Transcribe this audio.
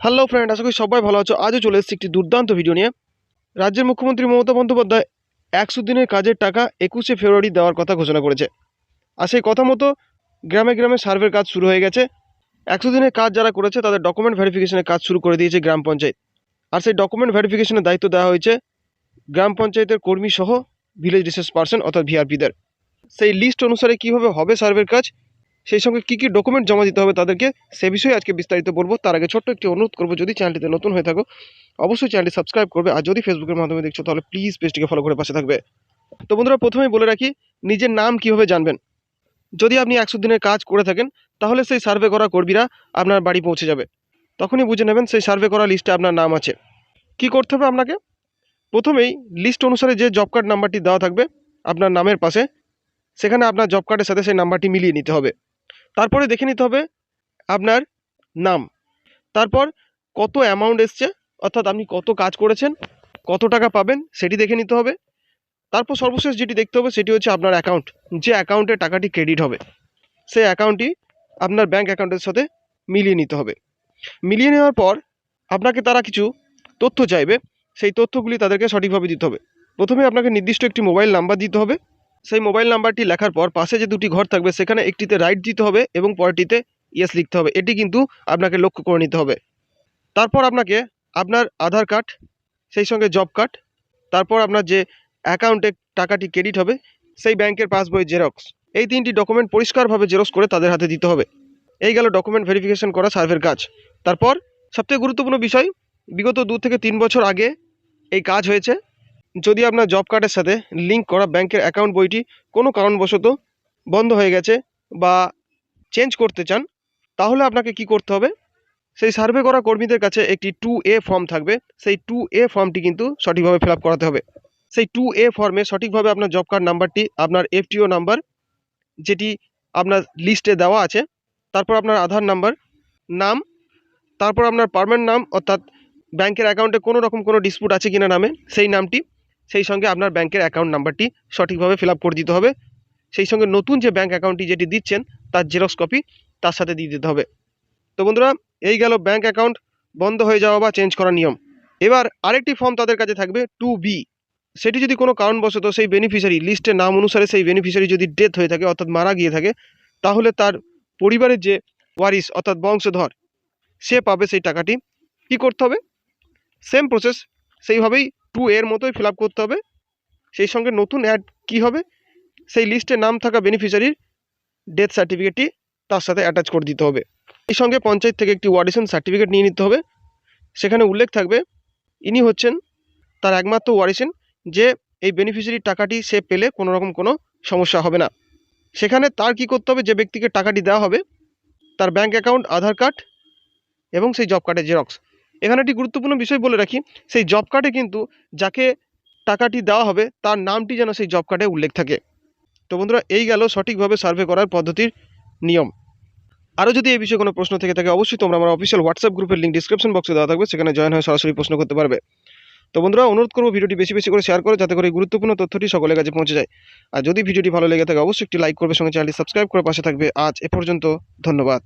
Hello friend আশা করি সবাই ভালো আছো। আজও চলে এসেছি একটি দুর্দান্ত ভিডিও নিয়ে। রাজ্যের মুখ্যমন্ত্রী মমতা বন্দ্যোপাধ্যায় একশো দিনের কাজের টাকা একুশে ফেব্রুয়ারি দেওয়ার কথা ঘোষণা করেছে। আর সেই কথা মতো গ্রামে গ্রামে সার্ভের কাজ শুরু হয়ে গেছে। একশো দিনের কাজ যারা করেছে, তাদের ডকুমেন্ট ভেরিফিকেশনের কাজ শুরু করে দিয়েছে গ্রাম পঞ্চায়েত। আর সেই ডকুমেন্ট ভেরিফিকেশনের দায়িত্ব দেওয়া হয়েছে গ্রাম পঞ্চায়েতের কর্মী সহ ভিলেজ রিসোর্স পার্সন অর্থাৎ ভিআরপিদের সেই লিস্ট অনুসারে কীভাবে হবে সার্ভের কাজ? সেই সঙ্গে কী কী ডকুমেন্ট জমা দিতে হবে তাদেরকে, সে বিষয়ে আজকে বিস্তারিত বলব। তার আগে ছোট্ট একটি অনুরোধ করব, যদি চ্যানেলটিতে নতুন হয়ে থাকো, অবশ্যই চ্যানেলটি সাবস্ক্রাইব করবে। আর যদি ফেসবুকের মাধ্যমে দেখছ, তাহলে প্লিজ পেজটিকে ফলো করে পাশে থাকবে। তো বন্ধুরা, প্রথমেই বলে রাখি, নিজের নাম কীভাবে জানবেন? যদি আপনি একশো দিনের কাজ করে থাকেন, তাহলে সেই সার্ভে করা কর্মীরা আপনার বাড়ি পৌঁছে যাবে। তখনই বুঝে নেবেন সেই সার্ভে করা লিস্টে আপনার নাম আছে। কি করতে হবে আপনাকে? প্রথমেই লিস্ট অনুসারে যে জব কার্ড নাম্বারটি দেওয়া থাকবে, আপনার নামের পাশে, সেখানে আপনার জব কার্ডের সাথে সেই নাম্বারটি মিলিয়ে নিতে হবে। তারপরে দেখে নিতে হবে আপনার নাম। তারপর কত অ্যামাউন্ট এসছে, অর্থাৎ আপনি কত কাজ করেছেন, কত টাকা পাবেন, সেটি দেখে নিতে হবে। তারপর সর্বশেষ যেটি দেখতে হবে, সেটি হচ্ছে আপনার অ্যাকাউন্ট যে অ্যাকাউন্টে টাকাটি ক্রেডিট হবে, সেই অ্যাকাউন্টটি আপনার ব্যাঙ্ক অ্যাকাউন্টের সাথে মিলিয়ে নিতে হবে। মিলিয়ে নেওয়ার পর আপনাকে তারা কিছু তথ্য চাইবে, সেই তথ্যগুলি তাদেরকে সঠিকভাবে দিতে হবে। প্রথমে আপনাকে নির্দিষ্ট একটি মোবাইল নাম্বার দিতে হবে। সেই মোবাইল নাম্বারটি লেখার পর পাশে যে দুটি ঘর থাকবে, সেখানে একটিতে রাইট দিতে হবে এবং পরেরটিতে ইয়েস লিখতে হবে। এটি কিন্তু আপনাকে লক্ষ্য করে নিতে হবে। তারপর আপনাকে আপনার আধার কার্ড সেই সঙ্গে জব কার্ড তারপর আপনার যে অ্যাকাউন্টে টাকাটি ক্রেডিট হবে, সেই ব্যাংকের পাসবই জেরক্স এই তিনটি ডকুমেন্ট পরিষ্কারভাবে জেরক্স করে তাদের হাতে দিতে হবে। এই গেল ডকুমেন্ট ভেরিফিকেশন করা সার্ভের কাজ। তারপর সবথেকে গুরুত্বপূর্ণ বিষয়, বিগত দু থেকে তিন বছর আগে এই কাজ হয়েছে। যদি আপনার জব কার্ডের সাথে লিঙ্ক করা ব্যাংকের অ্যাকাউন্ট বইটি কোনো কারণবশত বন্ধ হয়ে গেছে বা চেঞ্জ করতে চান, তাহলে আপনাকে কি করতে হবে? সেই সার্ভে করা কর্মীদের কাছে একটি টু এ ফর্ম থাকবে। সেই টু এ ফর্মটি কিন্তু সঠিকভাবে ফিল করাতে হবে। সেই টু এ ফর্মে সঠিকভাবে আপনার জব কার্ড নাম্বারটি আপনার এফটিও নাম্বার যেটি আপনার লিস্টে দেওয়া আছে, তারপর আপনার আধার নাম্বার নাম, তারপর আপনার পারমানেন্ট নাম, অর্থাৎ ব্যাংকের অ্যাকাউন্টে কোনো রকম কোনো ডিসপুট আছে কিনা নামে, সেই নামটি সেই সঙ্গে আপনার ব্যাংকের অ্যাকাউন্ট নাম্বারটি সঠিকভাবে ফিল করে দিতে হবে। সেই সঙ্গে নতুন যে ব্যাংক অ্যাকাউন্টটি যেটি দিচ্ছেন, তার জেরক্স কপি তার সাথে দিয়ে দিতে হবে। তো বন্ধুরা, এই গেল ব্যাংক অ্যাকাউন্ট বন্ধ হয়ে যাওয়া বা চেঞ্জ করার নিয়ম। এবার আরেকটি ফর্ম তাদের কাছে থাকবে টু বি সেটি যদি কোনো কারণবশত সেই বেনিফিশিয়ারি লিস্টের নাম অনুসারে সেই বেনিফিশিয়ারি যদি ডেথ হয়ে থাকে, অর্থাৎ মারা গিয়ে থাকে, তাহলে তার পরিবারের যে ওয়ারিস অর্থাৎ বংশধর, সে পাবে সেই টাকাটি। কি করতে হবে? সেম প্রসেস সেইভাবেই টু এর মতোই ফিল করতে হবে। সেই সঙ্গে নতুন অ্যাড কি হবে? সেই লিস্টে নাম থাকা বেনিফিশিয়ারির ডেথ সার্টিফিকেটটি তার সাথে অ্যাটাচ করে দিতে হবে। এই সঙ্গে পঞ্চায়েত থেকে একটি ওয়ারিশন সার্টিফিকেট নিয়ে নিতে হবে। সেখানে উল্লেখ থাকবে, ইনি হচ্ছেন তার একমাত্র ওয়ারিশন যে এই বেনিফিশিয়ারির টাকাটি সে পেলে কোনো রকম কোনো সমস্যা হবে না। সেখানে তার কি করতে হবে? যে ব্যক্তিকে টাকাটি দেওয়া হবে, তার ব্যাঙ্ক অ্যাকাউন্ট আধার কার্ড এবং সেই জব কার্ডের জেরক্স এখানে একটি গুরুত্বপূর্ণ বিষয় বলে রাখি, সেই জব কার্ডে কিন্তু যাকে টাকাটি দেওয়া হবে, তার নামটি যেন সেই জব কার্ডে উল্লেখ থাকে। তো বন্ধুরা, এই গেল সঠিকভাবে সার্ভে করার পদ্ধতির নিয়ম। আরও যদি এই বিষয়ে কোনো প্রশ্ন থেকে থাকে, অবশ্যই তোমরা আমার অফিসিয়াল হোয়াটসঅ্যাপ গ্রুপের লিঙ্ক ডিসক্রিপশন বক্সে দেওয়া থাকবে, সেখানে জয়েন হয়ে সরাসরি প্রশ্ন করতে পারবে। তো বন্ধুরা, অনুরোধ করব ভিডিওটি বেশি বেশি করে শেয়ার করো, যাতে করে গুরুত্বপূর্ণ তথ্যটি সকলের কাছে পৌঁছে যায়। আর যদি ভিডিওটি ভালো লেগে থাকে, অবশ্যই একটি লাইক করবে, সঙ্গে চ্যানেলটি সাবস্ক্রাইব করে পাশে থাকবে। আজ এ পর্যন্ত, ধন্যবাদ।